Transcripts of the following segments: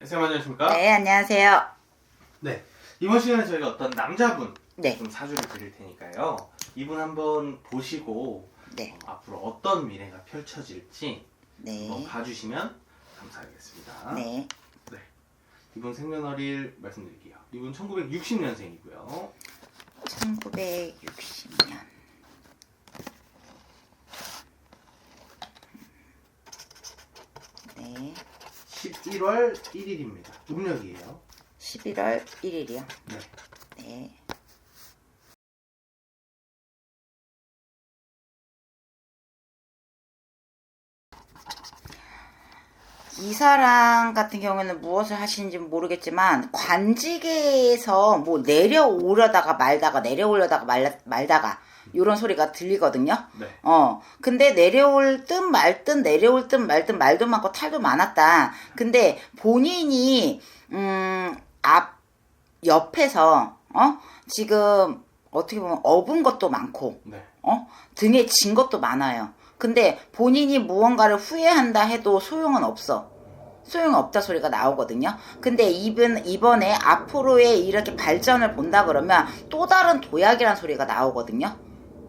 선생님 안녕하십니까? 네, 안녕하세요. 네. 이번 시간에 저희가 어떤 남자분 네, 좀 사주를 드릴 테니까요. 이분 한번 보시고 네, 어, 앞으로 어떤 미래가 펼쳐질지 네, 한번 봐주시면 감사하겠습니다. 네. 이분 생년월일 말씀드릴게요. 이분 1960년생이고요. 1960년. 네, 11월 1일입니다. 음력이에요. 11월 1일이요. 네. 네. 이 사람 같은 경우에는 무엇을 하시는지 모르겠지만 관직에서 뭐 내려오려다가 말다가 내려오려다가 말, 말다가 이런 소리가 들리거든요. 네. 어, 근데 내려올 듯 말 듯 내려올 듯 말 듯 말도 많고 탈도 많았다. 근데 본인이 음, 앞 옆에서 어 지금 어떻게 보면 업은 것도 많고 네. 어 등에 진 것도 많아요. 근데 본인이 무언가를 후회한다 해도 소용은 없어. 소용 없다 소리가 나오거든요. 근데 이번 이번에 앞으로의 이렇게 발전을 본다 그러면 또 다른 도약이란 소리가 나오거든요.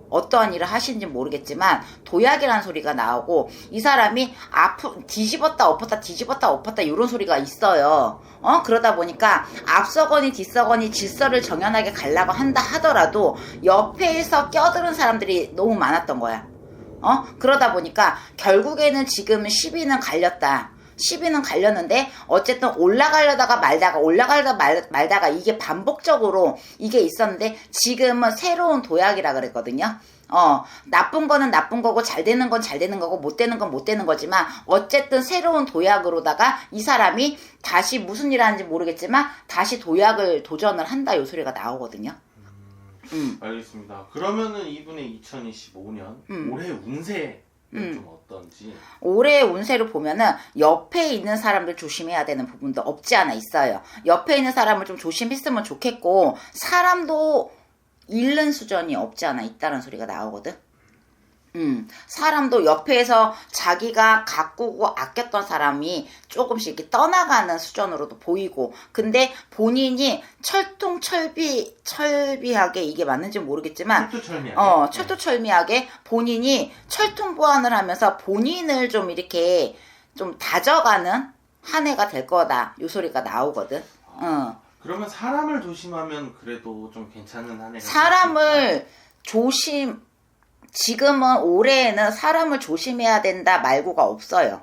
어떠한 일을 하시는지 모르겠지만 도약이라는 소리가 나오고 이 사람이 앞으로 뒤집었다 엎었다 뒤집었다 엎었다 이런 소리가 있어요. 어 그러다 보니까 앞서거니 뒤서거니 질서를 정연하게 가려고 한다 하더라도 옆에서 껴드는 사람들이 너무 많았던 거야. 어 그러다 보니까 결국에는 지금 10위는 갈렸다. 10위는 갈렸는데 어쨌든 올라가려다가 말다가 올라가려다 말, 말다가 이게 반복적으로 이게 있었는데 지금은 새로운 도약이라 그랬거든요. 어, 나쁜 거는 나쁜 거고 잘 되는 건 잘 되는 거고 못 되는 건 못 되는 거지만 어쨌든 새로운 도약으로다가 이 사람이 다시 무슨 일 하는지 모르겠지만 다시 도약을 도전을 한다 요 소리가 나오거든요. 음. 알겠습니다. 그러면은 이분의 2025년 음. 올해 운세는 음. 좀 어떤지 올해 운세를 보면은 옆에 있는 사람들 조심해야 되는 부분도 없지 않아 있어요. 옆에 있는 사람을 좀 조심했으면 좋겠고 사람도 잃는 수준이 없지 않아 있다는 소리가 나오거든. 음, 사람도 옆에서 자기가 가꾸고 아꼈던 사람이 조금씩 이렇게 떠나가는 수준으로도 보이고, 근데 본인이 철통철비, 철비하게 이게 맞는지 모르겠지만, 철두철미하게 어, 철두철미하게 본인이 철통 보완을 하면서 본인을 좀 이렇게 좀 다져가는 한 해가 될 거다. 요 소리가 나오거든. 어. 그러면 사람을 조심하면 그래도 좀 괜찮은 한 해가 사람을 조심, 지금은 올해에는 사람을 조심해야 된다 말고가 없어요.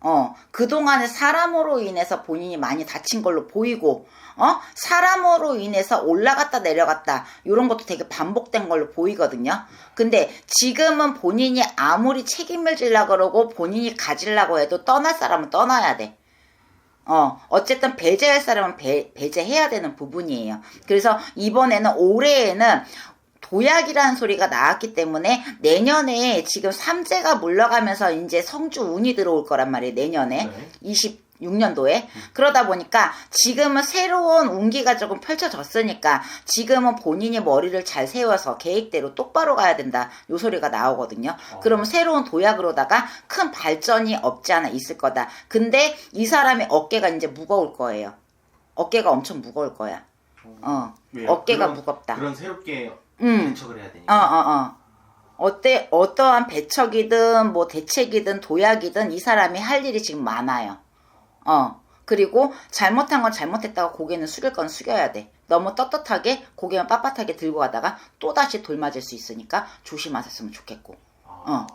어, 그동안에 사람으로 인해서 본인이 많이 다친 걸로 보이고, 어, 사람으로 인해서 올라갔다 내려갔다, 요런 것도 되게 반복된 걸로 보이거든요. 근데 지금은 본인이 아무리 책임을 지려고 그러고 본인이 가지려고 해도 떠날 사람은 떠나야 돼. 어, 어쨌든 배제할 사람은 배, 배제해야 되는 부분이에요. 그래서 이번에는 올해에는 도약이라는 소리가 나왔기 때문에 내년에 지금 삼재가 물러가면서 이제 성주 운이 들어올 거란 말이에요. 내년에. 네. 26년도에. 그러다 보니까 지금은 새로운 운기가 조금 펼쳐졌으니까 지금은 본인이 머리를 잘 세워서 계획대로 똑바로 가야 된다. 요 소리가 나오거든요. 어. 그러면 새로운 도약으로다가 큰 발전이 없지 않아 있을 거다. 근데 이 사람의 어깨가 이제 무거울 거예요. 어깨가 엄청 무거울 거야. 어. 왜요? 어깨가 그런- 무겁다. 그런 새롭게 음. 대척을 해야 어, 되니까 어, 어. 어때, 어떠한 배척이든, 뭐, 대책이든, 도약이든, 이 사람이 할 일이 지금 많아요. 어. 그리고 잘못한 건 잘못했다고 고개는 숙일 건 숙여야 돼. 너무 떳떳하게 고개만 빳빳하게 들고 가다가 또다시 돌 맞을 수 있으니까 조심하셨으면 좋겠고. 아,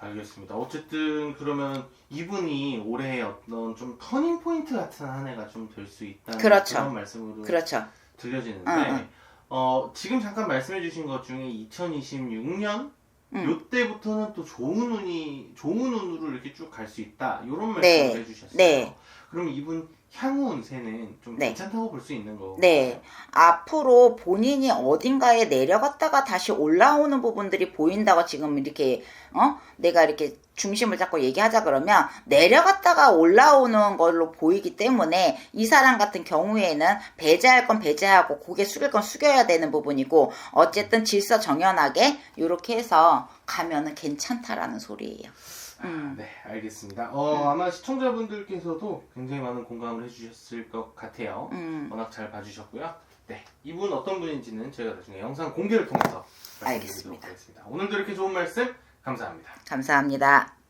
알겠습니다. 어쨌든 그러면 이분이 올해 어떤 좀 터닝 포인트 같은 한 해가 좀 될 수 있다는 그렇죠. 런 말씀으로 그렇죠. 들려지는데 응, 응. 어, 지금 잠깐 말씀해 주신 것 중에 2026년 음. 요때부터는 또 좋은 운이 좋은 운으로 이렇게 쭉 갈 수 있다 이런 말씀을 네. 해 주셨어요. 네. 그럼 이분 향후 운세는 좀 네. 괜찮다고 볼 수 있는 거. 네. 앞으로 본인이 어딘가에 내려갔다가 다시 올라오는 부분들이 보인다고 지금 이렇게, 어? 내가 이렇게 중심을 잡고 얘기하자 그러면 내려갔다가 올라오는 걸로 보이기 때문에 이 사람 같은 경우에는 배제할 건 배제하고 고개 숙일 건 숙여야 되는 부분이고 어쨌든 질서 정연하게 이렇게 해서 가면은 괜찮다라는 소리예요. 음. 네, 알겠습니다. 어, 아마 시청자분들께서도 굉장히 많은 공감을 해주셨을 것 같아요. 음. 워낙 잘 봐주셨고요. 네, 이분 어떤 분인지는 제가 나중에 영상 공개를 통해서 말씀드리도록 알겠습니다. 하겠습니다. 오늘도 이렇게 좋은 말씀 감사합니다. 감사합니다.